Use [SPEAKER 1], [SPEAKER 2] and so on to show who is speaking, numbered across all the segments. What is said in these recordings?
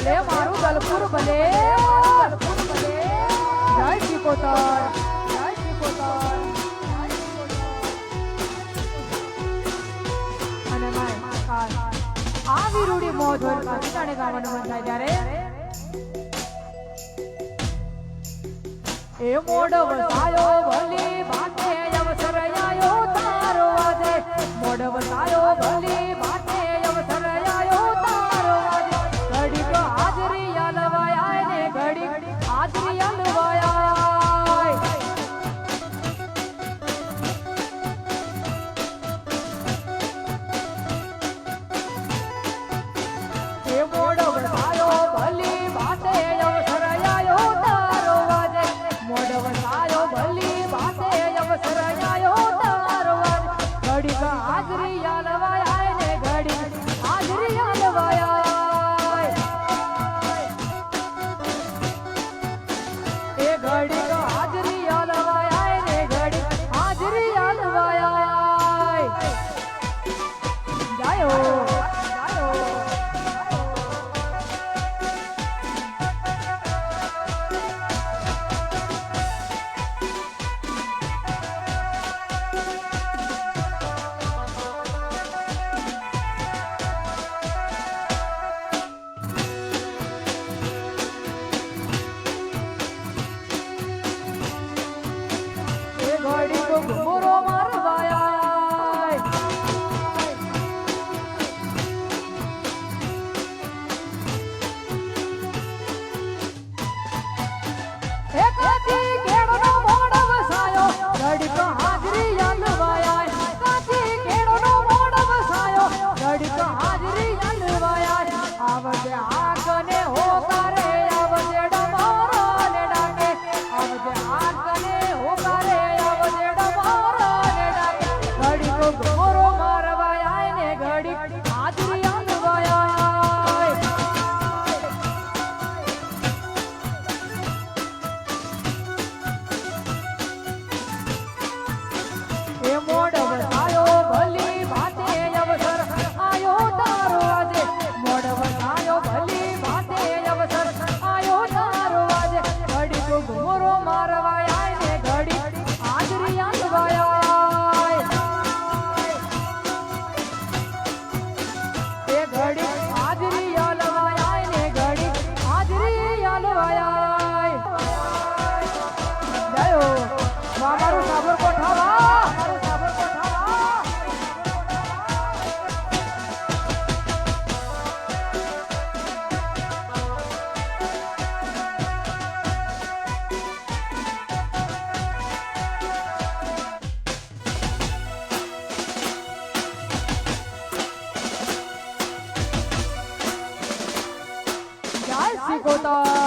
[SPEAKER 1] ભલે, મારું ગલપુર ભલે ગલપુર ભલે. જય શ્રી પોતર જય મોજ હોય પાકિસ્તાને ગાવાનું મન ભલે ભાતે આયો તારો ભલે とう。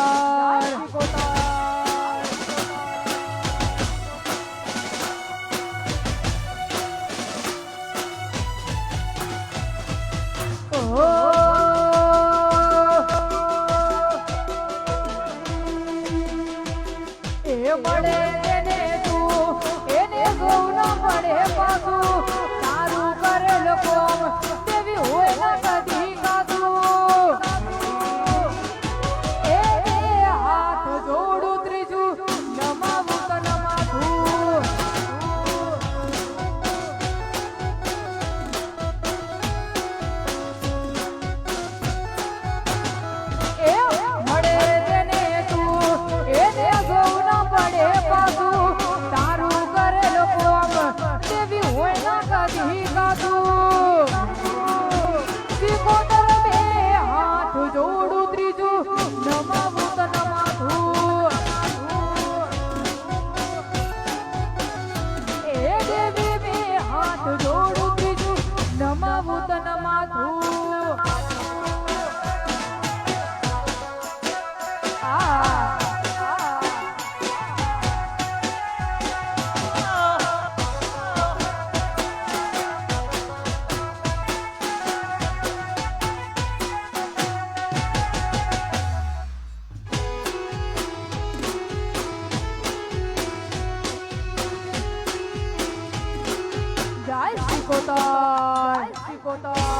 [SPEAKER 1] Chicotar. Chicotar.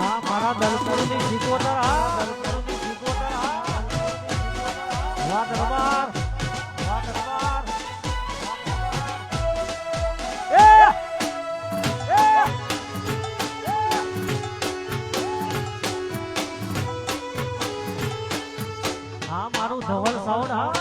[SPEAKER 2] હા મારા દલપુરની હા મારું ધવલ સાઉન્ડ હા.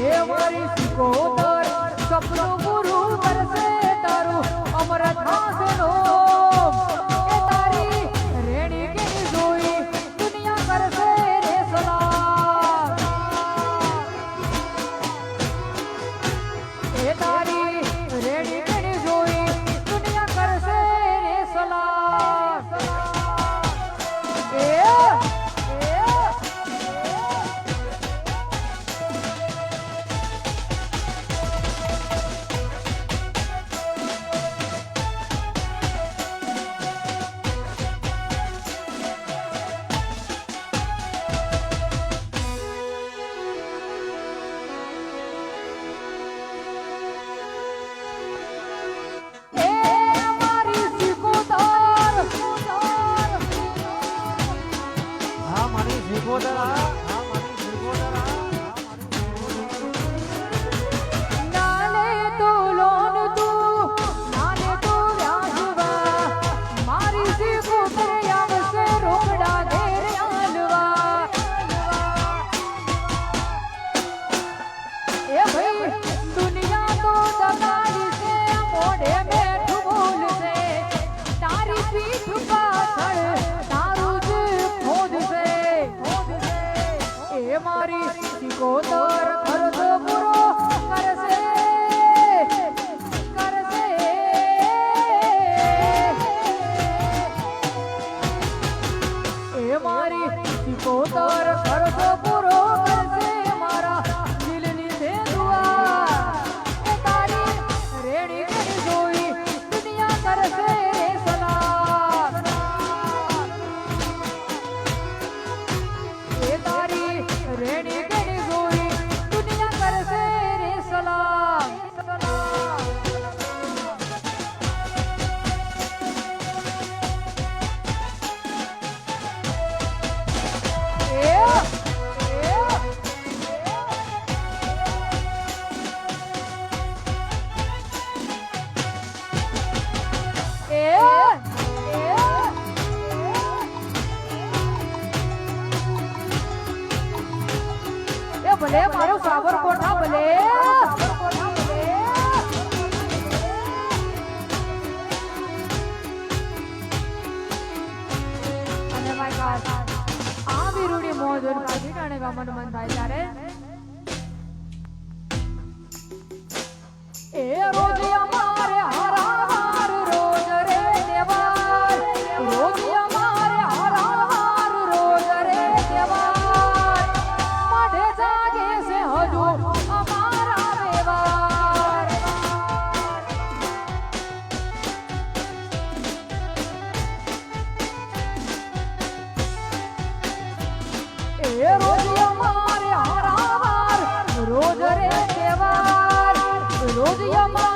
[SPEAKER 2] મારી
[SPEAKER 1] શીખો સપનું ગુરુ કરશે તારું. અમર થાશે મોઢું જોઈને પાછી ત્યારે એ રોજ અમાર Odiyama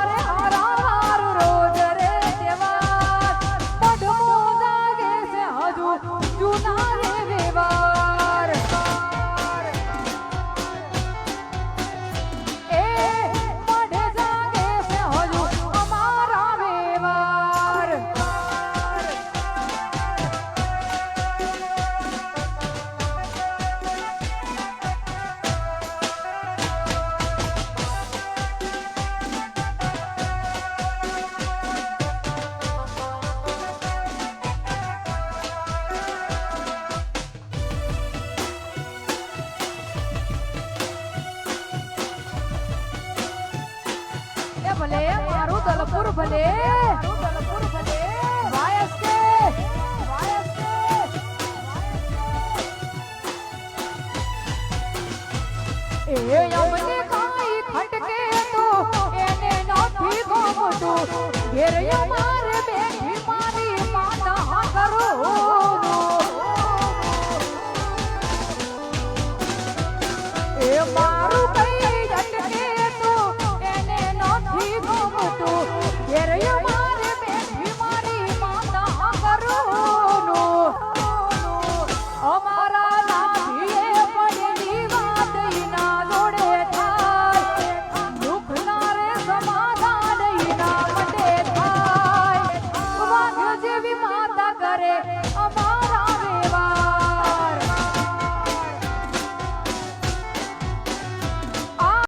[SPEAKER 1] ભલે. ઘેર મારે બેઠી મારી માતા કરો